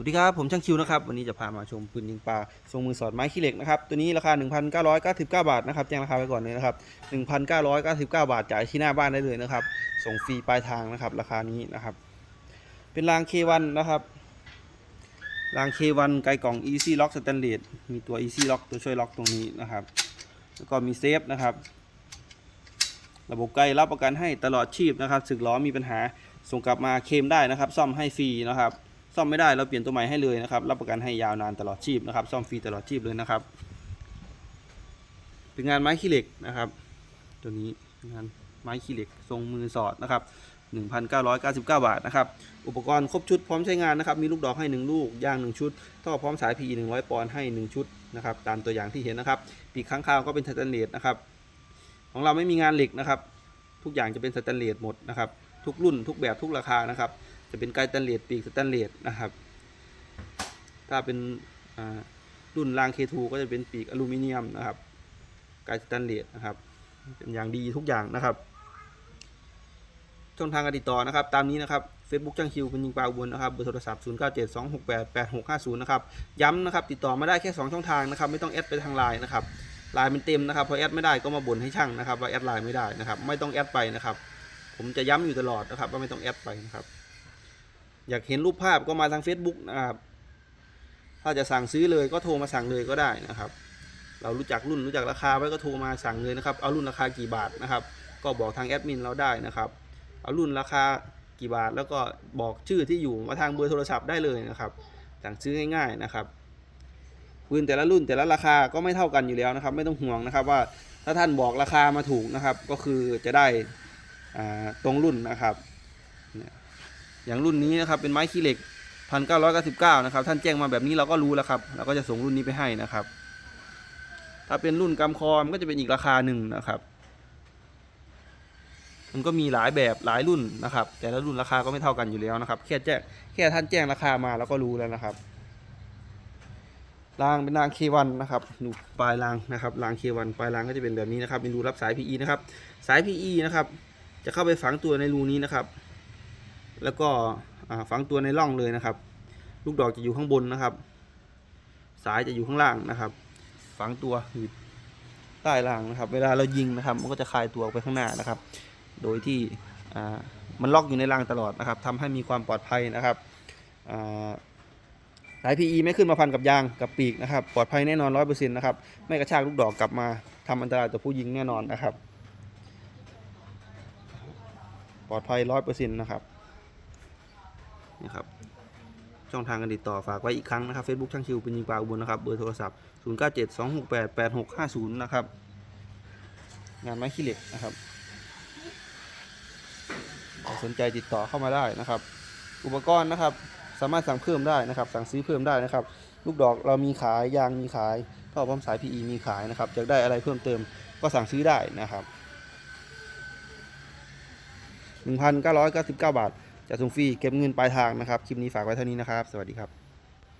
วัสดีครับผมช่างคิวนะครับวันนี้จะพามาชมปืนยิงปลาทรงมือสอดไม้ขี้เหล็กนะครับตัวนี้ราคา 1,999 บาทนะครับแจ้งราคาไว้ก่อนเลยนะครับ 1,999 บาทจ่ายที่หน้าบ้านได้เลยนะครับ ส่งฟรีปลายทางนะครับ ราคานี้นะครับ เป็นราง K1 นะครับราง K1 ไกลกล่อง Easy Lock Stainless มีตัว Easy Lock ตัวช่วยล็อกตรงนี้นะครับ แล้วก็มีเซฟนะครับ ระบบไกลรับประกันให้ตลอดชีพนะครับสึกล้อมีปัญหาส่งกลับมาเคลมได้นะครับ ซ่อมให้ฟรีนะครับ ซ่อมไม่ได้เราเปลี่ยนตัวใหม่ให้เลยนะครับ รับประกันให้ยาวนานตลอดชีพนะครับ ซ่อมฟรีตลอดชีพเลยนะครับ เป็นงานไม้ขี้เหล็กนะครับ ตัวนี้งานไม้ขี้เหล็กทรงมือสอดนะครับ1,999 บาทนะครับ อุปกรณ์ครบชุดพร้อมใช้งานนะครับ มีลูกดอกให้ 1 ลูก ย่าง 1 ชุด ท่อพร้อมสาย PE 100 ปอนด์ให้ 1 ชุดนะครับ ตามตัวอย่างที่เห็นนะครับปีกข้างคาวก็เป็นสแตนเลสนะครับ ของเราไม่มีงานเหล็กนะครับ ทุกอย่างจะเป็นสแตนเลสหมดนะครับ ทุกรุ่นทุกแบบทุกราคานะครับ จะเป็นไกลสแตนเลสปีกสแตนเลสนะครับ ถ้าเป็นรุ่นราง K2 ก็จะเป็นปีกอลูมิเนียมนะครับไกลสแตนเลสนะครับ เป็นอย่างดีทุกอย่างนะครับ ช่องทางการติดต่อนะครับ ตามนี้นะครับ Facebook ช่างคิวคุณยิงปลาอุบลนะครับเบอร์โทรศัพท์ 0 9 7 2 6 8 8 6 5 0 นะครับ ย้ำนะครับ ติดต่อมาได้แค่ 2 ช่องทางนะครับ ไม่ต้องแอดไปทางไลน์นะครับไลน์มันเต็มนะครับพอแอดไม่ได้ก็มาบ่นให้ช่างนะครับว่าแอดไลน์ไม่ได้นะครับ ไม่ต้องแอดไปนะครับ ผมจะย้ำอยู่ตลอดนะครับว่าไม่ต้องแอดไปนะครับ อยากเห็นรูปภาพก็มาทาง Facebook นะครับ ถ้าจะสั่งซื้อเลยก็โทรมาสั่งเลยก็ได้นะครับ เรารู้จักรุ่นรู้จักราคาไว้ก็โทรมาสั่งเลยนะครับ เอารุ่นราคากี่บาทนะครับ ก็บอกทางแอดมินเราได้นะครับ เอารุ่นราคากี่บาทแล้วก็บอกชื่อที่อยู่มาทางเบอร์โทรศัพท์ได้เลยนะครับ สั่งซื้อง่ายๆนะครับปืนแต่ละรุ่นแต่ละราคาก็ไม่เท่ากันอยู่แล้วนะครับ ไม่ต้องห่วงนะครับว่าถ้าท่านบอกราคามาถูกนะครับ ก็คือจะได้ตรงรุ่นนะครับ อย่างรุ่นนี้นะครับเป็นไม้ขี้เหล็ก 1999 นะครับ ท่านแจ้งมาแบบนี้เราก็รู้แล้วครับ เราก็จะส่งรุ่นนี้ไปให้นะครับ ถ้าเป็นรุ่นกำคอมนก็จะเป็นอีกราคาหนึ่งนะครับ มันก็มีหลายแบบหลายรุ่นนะครับ แต่ละรุ่นราคาก็ไม่เท่ากันอยู่แล้วนะครับ แค่แจ้งแค่ท่านแจ้งราคามาเราก็รู้แล้วนะครับรางเป็นราง K1 นนะครับดูปลายรางนะครับราง K1 ปลายรางก็จะเป็นแบบนี้นะครับเป็นรูรับสาย PE นะครับ สาย PE นะครับ จะเข้าไปฝังตัวในรูนี้นะครับ แล้วก็ฝังตัวในร่องเลยนะครับ ลูกดอกจะอยู่ข้างบนนะครับ สายจะอยู่ข้างล่างนะครับ ฝังตัวอยู่ใต้รางนะครับ เวลาเรายิงนะครับ มันก็จะคลายตัวออกไปข้างหน้านะครับ โดยที่มันล็อกอยู่ในรางตลอดนะครับทำให้มีความปลอดภัยนะครับสาย PE ไม่ขึ้นมาพันกับยางกับปีกนะครับ ปลอดภัยแน่นอนร้อยเปอร์เซ็นต์นะครับ ไม่กระชากลูกดอกกลับมาทำอันตรายต่อผู้ยิงแน่นอนนะครับ ปลอดภัยร้อยเปอร์เซ็นต์นะครับ นี่ครับช่องทางการติดต่อฝากไว้อีกครั้งนะครับ Facebook ช่างชิวเป็นยิงปลาอุบลนะครับเบอร์โทรศัพท์ 0 9 7 2 6 8 8 6 5 0 นะครับ งานไม้ขี้เหล็กนะครับ สนใจติดต่อเข้ามาได้นะครับ อุปกรณ์นะครับสามารถสั่งเพิ่มได้นะครับ สั่งซื้อเพิ่มได้นะครับ ลูกดอกเรามีขายยางมีขายท่อปั๊มสาย PE มีขายนะครับอยากได้อะไรเพิ่มเติมก็สั่งซื้อได้นะครับ 1,999 บาท จะส่งฟรีเก็บเงินปลายทางนะครับ คลิปนี้ฝากไว้เท่านี้นะครับ สวัสดีครับ